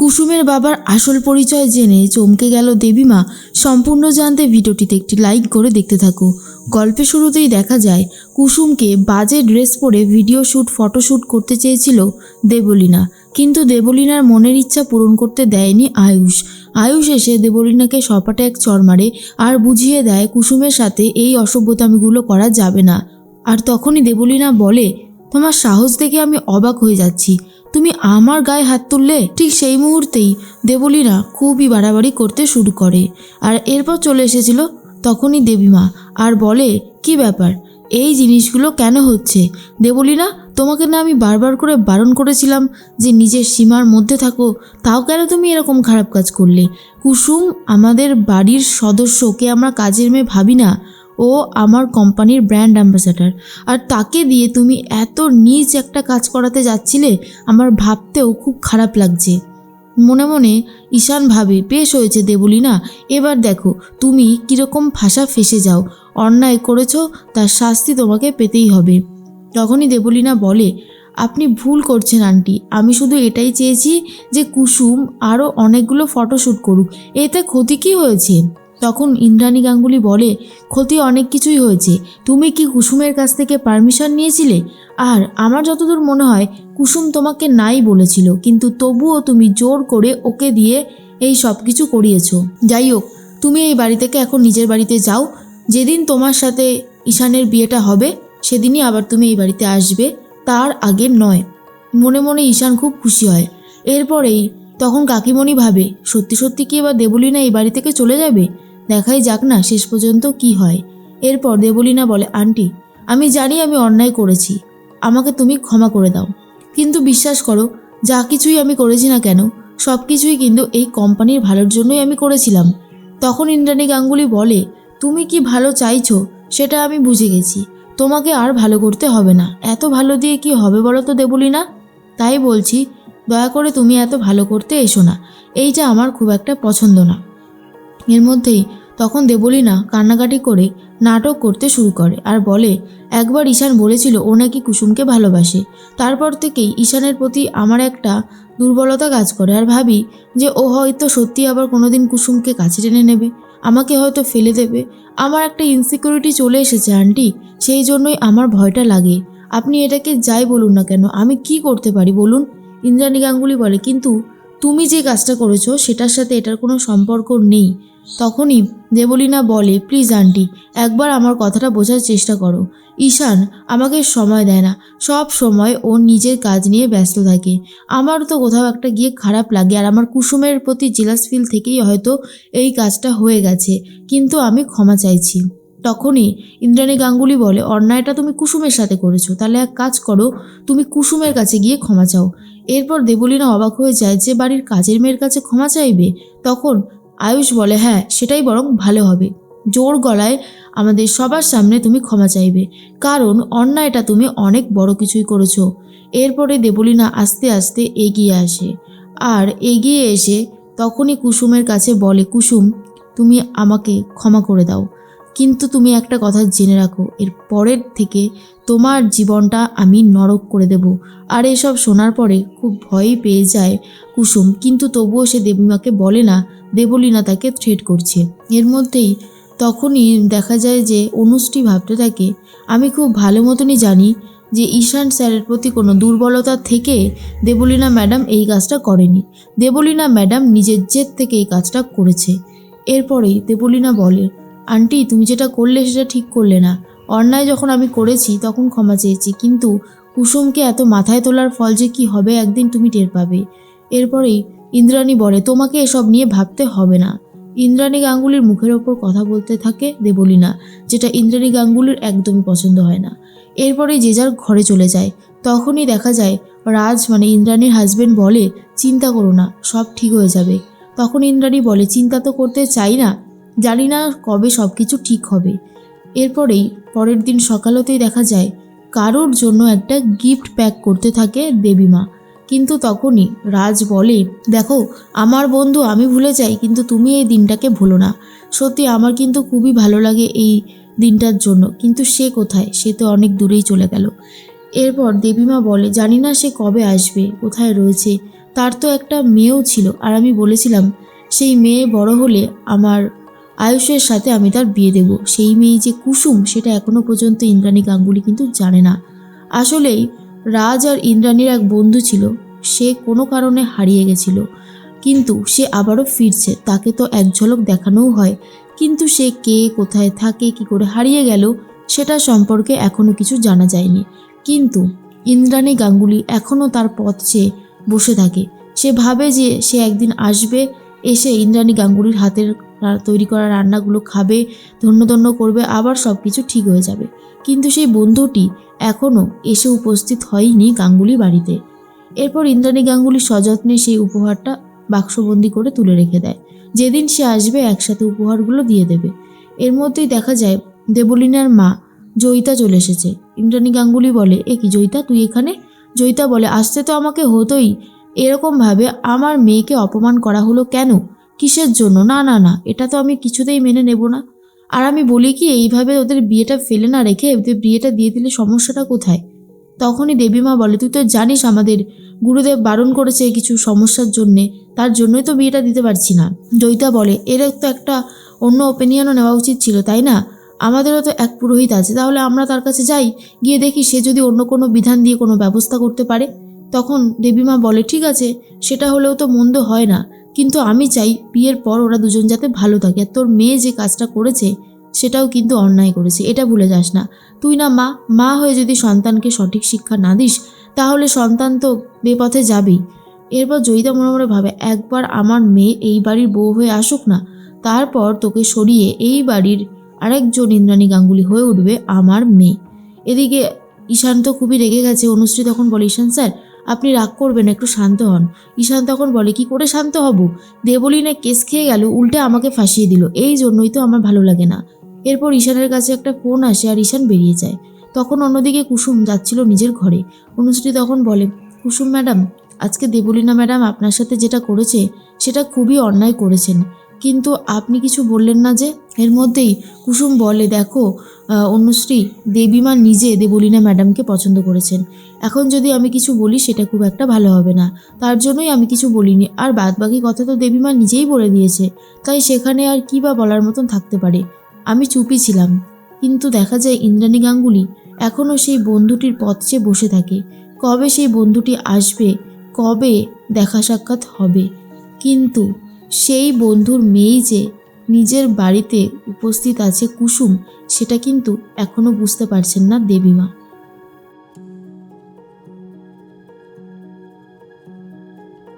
কুসুমের বাবার আসল পরিচয় জেনে চমকে গেল দেবীমা। সম্পূর্ণ জানতে ভিডিওটিতে একটি লাইক করে দেখতে থাকো। গল্পের শুরুতেই দেখা যায়, কুসুমকে বাজে ড্রেস পরে ভিডিও শ্যুট ফটোশ্যুট করতে চেয়েছিল দেবলীনা। কিন্তু দেবলীনার মনের ইচ্ছা পূরণ করতে দেয়নি আয়ুষ। আয়ুষ এসে দেবলীনাকে সপাটে এক চর মারে আর বুঝিয়ে দেয়, কুসুমের সাথে এই অসভ্যতামিগুলো করা যাবে না। আর তখনই দেবলীনা বলে, তোমার সাহস দেখে আমি অবাক হয়ে যাচ্ছি। তুমি আমার গায়ে হাত তুললে ঠিক সেই মুহূর্তেই দেবলীনা খুবই বাড়াবাড়ি করতে শুরু করে। আর এরপর চলে এসেছিল তখনই দেবীমা আর বলে, কি ব্যাপার? এই জিনিসগুলো কেন হচ্ছে? দেবলীনা তোমাকে না আমি বারবার করে বারণ করেছিলাম যে নিজের সীমার মধ্যে থাকো, তাও কেন তুমি এরকম খারাপ কাজ করলে? কুসুম আমাদের বাড়ির সদস্যকে আমরা কাজের মেয়ে ভাবি না। ও আমার কোম্পানির ব্র্যান্ড অ্যাম্বাসাডার আর তাকে দিয়ে তুমি এত নিজ একটা কাজ করাতে যাচ্ছিলে, আমার ভাবতেও খুব খারাপ লাগছে। মনে মনে ঈশান ভাবে, বেশ হয়েছে দেবলি না এবার দেখো, তুমি কীরকম ভাষা ফেসে যাও। অন্যায় করেছ, তার শাস্তি তোমাকে পেতেই হবে। তখনই দেবলীনা বলে, আপনি ভুল করছেন, আন্টি। আমি শুধু এটাই চেয়েছি যে কুসুম আরও অনেকগুলো ফটোশ্যুট করুক। এতে ক্ষতি কী হয়েছে? তখন ইন্দ্রাণী গাঙ্গুলি বলে, ক্ষতি অনেক কিছুই হয়েছে। তুমি কি কুসুমের কাছ থেকে পারমিশন নিয়েছিলে? আর আমার যতদূর মনে হয়, কুসুম তোমাকে নাই বলেছিল। কিন্তু তবুও তুমি জোর করে ওকে দিয়ে এই সব কিছু করিয়েছো। যাই হোক, তুমি এই বাড়ি থেকে এখন নিজের বাড়িতে যাও। যেদিন তোমার সাথে ঈশানের বিয়েটা হবে, সেদিনই আবার তুমি এই বাড়িতে আসবে। তার আগে নয়। মনে মনে ঈশান খুব খুশি হয়। এরপরেই তখন কাকিমণি ভাবে, সত্যি সত্যি কি এবার দেবলীনা এই বাড়ি থেকে চলে যাবে? দেখাই যাক না শেষ পর্যন্ত কি হয়। এরপর দেবলীনা বলে, আন্টি, আমি জানি আমি অন্যায় করেছি। আমাকে তুমি ক্ষমা করে দাও। কিন্তু বিশ্বাস করো, যা কিছুই আমি করেছি না কেন সব কিছুই কিন্তু এই কোম্পানির ভালোর জন্যই আমি করেছিলাম। তখন ইন্দ্রাণী গাঙ্গুলি বলে, তুমি কি ভালো চাইছো? সেটা আমি বুঝে গেছি। তোমাকে আর ভালো করতে হবে না। এত ভালো দিয়ে কি হবে বলো তো দেবলি না তাই বলছি, দয়া করে তুমি এত ভালো করতে এসো না। এইটা আমার খুব একটা পছন্দ না। এর মধ্যেই তখন দেবলীনা কান্নাকাটি করে নাটক করতে শুরু করে আর বলে, একবার ঈশান বলেছিল ও নাকি কুসুমকে ভালোবাসে। তারপর থেকেই ঈশানের প্রতি আমার একটা দুর্বলতা কাজ করে আর ভাবি যে ও হয়তো সত্যি আবার কোনোদিন কুসুমকে কাছে টেনে নেবে, আমাকে হয়তো ফেলে দেবে। আমার একটা ইনসিকিউরিটি চলে এসেছে, আন্টি। সেই জন্যই আমার ভয়টা লাগে। আপনি এটাকে যাই বলুন না কেন, আমি কি করতে পারি বলুন? ইন্দ্রাণী গাঙ্গুলি বলে, কিন্তু তুমি যে কাজটা করেছ, সেটার সাথে এটার কোনো সম্পর্ক নেই। তখনই দেবলীনা বলে, প্লিজ আন্টি, একবার আমার কথাটা বোঝার চেষ্টা করো। ঈশান আমাকে সময় দেয় না। সব সময় ও নিজের কাজ নিয়ে ব্যস্ত থাকে। আমার তো কোথাও একটা গিয়ে খারাপ লাগে আর আমার কুসুমের প্রতি জেলাস ফিল থেকেই হয়তো এই কাজটা হয়ে গেছে। কিন্তু আমি ক্ষমা চাইছি। তখনই ইন্দ্রাণী গাঙ্গুলি বলে, অন্যায়টা তুমি কুসুমের সাথে করেছ। তাহলে এক কাজ করো, তুমি কুসুমের কাছে গিয়ে ক্ষমা চাও। এরপর দেবলীনা অবাক হয়ে যায় যে বাড়ির কাজের মেয়ের কাছে ক্ষমা চাইবে। তখন আয়ুষ বলে হ্যাঁ সেটাই বরং ভালো হবে। জোর গলায় আমাদের সবার সামনে তুমি ক্ষমা চাইবে। কারণ অন্যায়টা তুমি অনেক বড় কিছুই করেছ। এরপরে দেবলীনা আস্তে আস্তে এগিয়ে আসে। আর এগিয়ে এসে তখনই কুসুমের কাছে বলে, কুসুম, তুমি আমাকে ক্ষমা করে দাও। কিন্তু তুমি একটা কথা জেনে রাখো, এর পরের থেকে তোমার জীবনটা আমি নরক করে দেব। আর এসব শোনার পরে খুব ভয়ই পেয়ে যায় কুসুম, কিন্তু তবুও সে দেবীমাকে বলে না, দেবলীনা তাকে থ্রেট করছে। এর মধ্যেই তখনই দেখা যায় যে অনুষ্ঠি ভাবতে থাকে, আমি খুব ভালো মতনই জানি যে ঈশান স্যারের প্রতি কোনো দুর্বলতা থেকে দেবলীনা ম্যাডাম এই কাজটা করেনি। দেবলীনা ম্যাডাম নিজের জেদ থেকে এই কাজটা করেছে। এরপরেই দেবলীনা বলে আন্টি, তুমি যেটা করলে সেটা ঠিক করলে না। অন্যায় যখন আমি করেছি, তখন ক্ষমা চেয়েছি। কিন্তু কুসুমকে এত মাথায় তোলার ফল যে কি হবে, একদিন তুমি টের পাবে। এরপরেই ইন্দ্রাণী বলে, তোমাকে এসব নিয়ে ভাবতে হবে না। ইন্দ্রাণী গাঙ্গুলির মুখের ওপর কথা বলতে থাকে দেবলীনা, যেটা ইন্দ্রাণী গাঙ্গুলির একদমই পছন্দ হয় না। এরপরে যে যার ঘরে চলে যায়। তখনই দেখা যায়, রাজ মানে ইন্দ্রাণীর হাজবেন্ড বলে, চিন্তা করো না, সব ঠিক হয়ে যাবে। তখন ইন্দ্রাণী বলে, চিন্তা তো করতে চাই না জানি না কবে সব কিছু ঠিক হবে। এরপরেই পরের দিন সকালতেই দেখা যায়, কারোর জন্য একটা গিফট প্যাক করতে থাকে দেবীমা। কিন্তু তখনই রাজ বলে, দেখো, আমার বন্ধু, আমি ভুলে যাই, কিন্তু তুমি এই দিনটাকে ভুলো না। সত্যি আমার কিন্তু খুবই ভালো লাগে এই দিনটার জন্য, কিন্তু সে কোথায়? সে তো অনেক দূরেই চলে গেল। এরপর দেবীমা বলে, জানি না সে কবে আসবে, কোথায় রয়েছে। তার তো একটা মেয়েও ছিল, আর আমি বলেছিলাম, সেই মেয়ে বড় হলে আমার আয়ুষের সাথে আমি তার বিয়ে দেব। সেই মেয়ে যে কুসুম, সেটা এখনও পর্যন্ত ইন্দ্রাণী গাঙ্গুলি কিন্তু জানে না। আসলেই রাজ আর ইন্দ্রাণীর এক বন্ধু ছিল। সে কোনো কারণে হারিয়ে গেছিল। কিন্তু সে আবারও ফিরছে। তাকে তো এক ঝলক দেখানোও হয়। কিন্তু সে কে, কোথায় থাকে, কি করে হারিয়ে গেল, সেটা সম্পর্কে এখনও কিছু জানা যায়নি। কিন্তু ইন্দ্রাণী গাঙ্গুলি এখনও তার পথ চেয়ে বসে থাকে। সে ভাবে যে সে একদিন আসবে, এসে ইন্দ্রাণী গাঙ্গুলির হাতের তৈরি করা রান্নাগুলো খাবে, ধন্য ধন্য করবে, আবার সব কিছু ঠিক হয়ে যাবে। কিন্তু সেই বন্ধুটি এখনও এসে উপস্থিত হয়নি গাঙ্গুলি বাড়িতে। এরপর ইন্দ্রাণী গাঙ্গুলি সযত্নে সেই উপহারটা বাক্সবন্দি করে তুলে রেখে দেয়। যেদিন সে আসবে, একসাথে উপহারগুলো দিয়ে দেবে। এর মধ্যেই দেখা যায়, দেবলিনার মা জয়িতা চলে এসেছে। ইন্দ্রাণী গাঙ্গুলি বলে, এ কি জয়িতা? তুই এখানে? জয়িতা বলে, আসতে তো আমাকে হতোই। এরকমভাবে আমার মেয়েকে অপমান করা হলো কেন? কিসের জন্য? না না না, এটা তো আমি কিছুতেই মেনে নেব না। আর আমি বলি কি, এইভাবে ওদের বিয়েটা ফেলে না রেখে ওদের বিয়েটা দিয়ে দিলে সমস্যাটা কোথায়? তখনই দেবীমা বলে, তুই তো জানিস আমাদের গুরুদেব বারণ করেছে কিছু সমস্যার জন্যে, তার জন্যই তো বিয়েটা দিতে পারছি না। জয়িতা বলে, এর তো একটা অন্য ওপিনিয়নও নেওয়া উচিত ছিল, তাই না? আমাদেরও তো এক পুরোহিত আছে, তাহলে আমরা তার কাছে যাই, গিয়ে দেখি সে যদি অন্য কোনো বিধান দিয়ে কোনো ব্যবস্থা করতে পারে। তখন দেবীমা বলে, ঠিক আছে, সেটা হলেও তো মন্দ হয় না। কিন্তু আমি চাই বিয়ের পর ওরা দুজন যাতে ভালো থাকে। আর তোর মেয়ে যে কাজটা করেছে, সেটাও কিন্তু অন্যায় করেছে। এটা ভুলে যাস না। তুই না মা মা হয়ে যদি সন্তানকে সঠিক শিক্ষা না দিস, তাহলে সন্তান তো বেপথে যাবেই। এরপর জয়িতা মনে মনে ভাবে, একবার আমার মেয়ে এই বাড়ির বউ হয়ে আসুক না, তারপর তোকে সরিয়ে এই বাড়ির আরেকজন ইন্দ্রাণী গাঙ্গুলি হয়ে উঠবে আমার মেয়ে। এদিকে ঈশান তো খুবই রেগে গেছে। অনুশ্রী তখন বলে, ঈশান স্যার আপনি রাগ করবেন একটু শান্ত হন। ঈশান তখন বলে, কি করে শান্ত হব? দেবলিনে কেস খেয়ে গেল, উল্টে আমাকে ফাঁসিয়ে দিল। এই জন্যই তো আমার ভালো লাগে না। এরপর ঈশানের কাছে একটা ফোন আসে আর ঈশান বেরিয়ে যায়। তখন অন্যদিকে কুসুম যাচ্ছিল নিজের ঘরে। অনুশ্রী তখন বলে, কুসুম ম্যাডাম, আজকে দেবলীনা ম্যাডাম আপনার সাথে যেটা করেছে, সেটা খুবই অন্যায় করেছেন। কিন্তু আপনি কিছু বললেন না যে এর মধ্যেই কুসুম বলে, দেখো অনুশ্রী দেবীমা নিজে দেবলীনা ম্যাডামকে পছন্দ করেছেন। এখন যদি আমি কিছু বলি, সেটা খুব একটা ভালো হবে না। তার জন্যই আমি কিছু বলিনি। আর বাদ বাকি কথা তো দেবীমা নিজেই বলে দিয়েছে। তাই সেখানে আর কী বা বলার মতন থাকতে পারে? আমি চুপি ছিলাম। কিন্তু দেখা যায় ইন্দ্রাণী গাঙ্গুলি এখনও সেই বন্ধুটির পথ চেয়ে বসে থাকে। কবে সেই বন্ধুটি আসবে, কবে দেখা সাক্ষাৎ হবে? কিন্তু সেই বন্ধুর মেয়েই যে নিজের বাড়িতে উপস্থিত আছে কুসুম, সেটা কিন্তু এখনও বুঝতে পারছেন না দেবীমা।